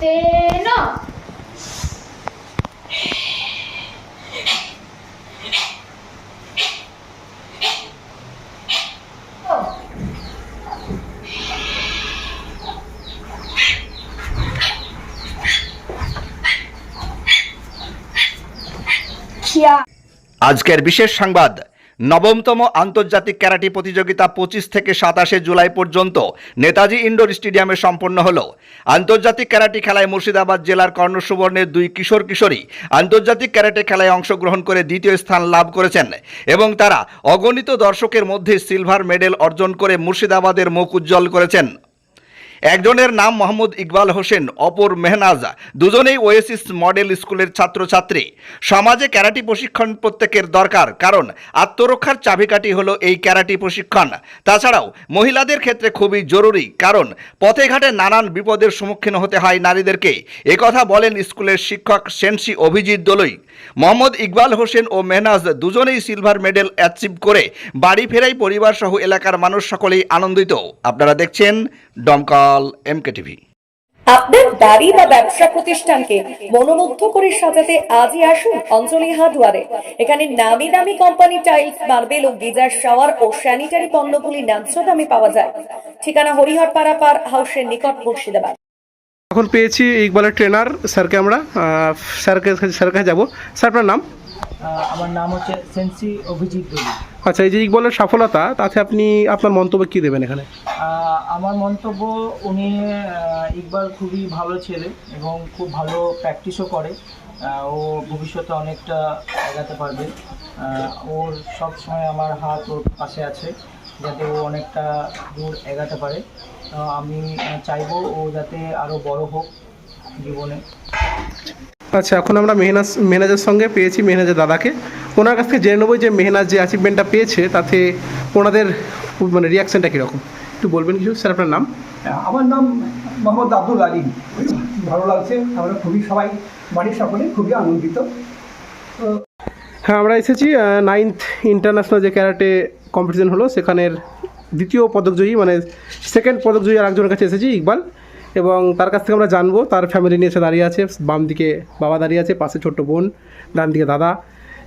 তেনো আজকের বিশেষ সংবাদ নবমতম আন্তর্জাতিক ক্যারাটি প্রতিযোগিতা পঁচিশ থেকে সাতাশে জুলাই পর্যন্ত নেতাজি ইন্ডোর স্টেডিয়ামে সম্পন্ন হল। আন্তর্জাতিক ক্যারাটি খেলায় মুর্শিদাবাদ জেলার কর্ণসুবর্ণের দুই কিশোর কিশোরী আন্তর্জাতিক ক্যারাটে খেলায় অংশগ্রহণ করে দ্বিতীয় স্থান লাভ করেছেন এবং তারা অগণিত দর্শকের মধ্যে সিলভার মেডেল অর্জন করে মুর্শিদাবাদের মুখ উজ্জ্বল করেছেন। একজনের নাম মোহাম্মদ ইকবাল হোসেন, অপর মেহনাজা। দুজনেই ওয়েসিস মডেল স্কুলের ছাত্রছাত্রী। সমাজে ক্যারাটি প্রশিক্ষণ প্রত্যেকের দরকার, কারণ আত্মরক্ষার চাবিকাঠি হলো এই ক্যারাটি প্রশিক্ষণ। তাছাড়াও মহিলাদের ক্ষেত্রে খুবই জরুরি, কারণ পথে ঘাটে নানান বিপদের সম্মুখীন হতে হয় নারীদেরকে। একথা বলেন স্কুলের শিক্ষক সেনসি অভিজিৎ দলই। মোহাম্মদ ইকবাল হোসেন ও মেহনাজ দুজনেই সিলভার মেডেল অ্যাচিভ করে বাড়ি ফেরাই পরিবার সহ এলাকার মানুষ সকলেই আনন্দিত। আপনারা দেখছেন ডমকল এমকে টিভি আপনার বাড়ি বা ব্যবসা প্রতিষ্ঠানকে মনোমুগ্ধ করে সাজাতে আজই আসুন অঞ্জলি হার্ডওয়ারে। এখানে নামি দামি কোম্পানি টাইলস মার্বেল ও গিজার শাওয়ার ও স্যানিটারি পণ্যগুলি ন্যায্য দামে পাওয়া যায়। ঠিকানা হরিহর পাড়া পার হাউসের নিকট মুর্শিদাবাদ। এখন পেয়েছি ইকবালের ট্রেনার স্যারকে আমরা আহ, স্যারকে স্যারের কাছে যাব। স্যার আপনার নাম? আমার নাম হচ্ছে সেন্সি অভিজিৎ আচ্ছা এই যে ইকবালের সফলতা তাতে আপনি আপনার মন্তব্য কী দেবেন এখানে? আমার মন্তব্য উনি ইকবাল খুবই ভালো ছেলে এবং খুব ভালো প্র্যাকটিসও করে। ও ভবিষ্যতে অনেকটা এগাতে পারবে। ওর সব সময় আমার হাত ওর পাশে আছে যাতে ও অনেকটা দূর এগাতে পারে। আমি চাইব ও যাতে আরও বড় হোক জীবনে। আচ্ছা এখন আমরা মেহনাজ মেহনাজের সঙ্গে পেয়েছি মেহনাজের দাদাকে। ওনার কাছ থেকে জেনে নেব যে মেহনাজ যে অ্যাচিভমেন্টটা পেয়েছে তাতে ওনাদের মানে রিয়াকশনটা কীরকম? একটু বলবেন কিছু? স্যার আপনার নাম? আমার নাম মোহাম্মদ আব্দুল আলিম ভালো লাগছে আমরা খুবই সবাই বাড়ির সকলে খুবই আনন্দিত। হ্যাঁ আমরা এসেছি নাইন্থ ইন্টারন্যাশনাল যে ক্যারাটে কম্পিটিশন হলো সেখানের দ্বিতীয় পদকজয়ী মানে সেকেন্ড পদকজয়ী আর একজনের কাছে এসেছি ইকবাল। এবং তার কাছ থেকে আমরা জানব তার ফ্যামিলি নিয়ে এসে দাঁড়িয়ে আছে বাম দিকে বাবা দাঁড়িয়ে আছে পাশে ছোট্ট বোন ডান দিকে দাদা।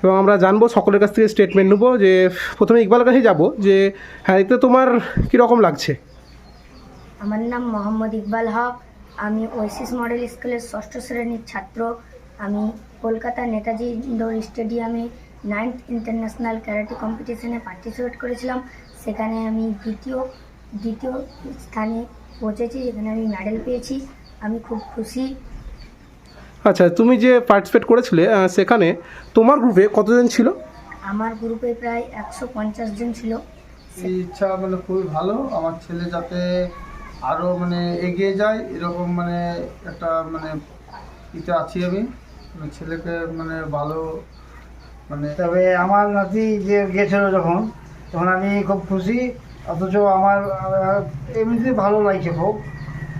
এবং আমরা জানব, সকলের কাছ থেকে স্টেটমেন্ট নেব যে প্রথমে ইকবালের কাছে যাব, যে হ্যাঁ এতে তোমার কীরকম লাগছে? আমার নাম মোহাম্মদ ইকবাল হক। আমি ওয়েসিস মডেল স্কুলের ষষ্ঠ শ্রেণির ছাত্র। আমি কলকাতা নেতাজি ইন্ডোর স্টেডিয়ামে নাইন্থ ইন্টারন্যাশনাল ক্যারাটে কম্পিটিশনে পার্টিসিপেট করেছিলাম। সেখানে আমি দ্বিতীয় দ্বিতীয় স্থানে পৌঁছেছি, যেখানে আমি মেডেল পেয়েছি। আমি খুব খুশি। আচ্ছা তুমি যে পার্টিসিপেট করেছিলে সেখানে তোমার গ্রুপে কতজন ছিল? আমার গ্রুপে প্রায় একশো পঞ্চাশ জন ছিল। এই ইচ্ছা মানে খুবই ভালো। আমার ছেলে যাতে আরও মানে এগিয়ে যায় এরকম মানে একটা মানে ইতে আছি আমি। মানে ছেলেকে মানে ভালো মানে তবে আমার নাতি যে গেছিল যখন তখন আমি খুব খুশি। অথচ আমার এমনিতে ভালো লাগছে খুব।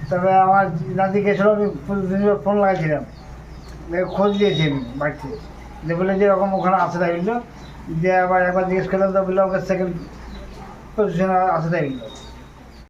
তবে আমার নাতি গেছিল আমি ফোন লাগাইছিলাম। খোঁজ দিয়েছি বাড়িতে। যে বলে যে এরকম ওখানে আসে থাকল দিয়ে আবার একবার জিজ্ঞেস করলাম, তো বলল ওকে সেকেন্ড পজিশনে আসে থাকল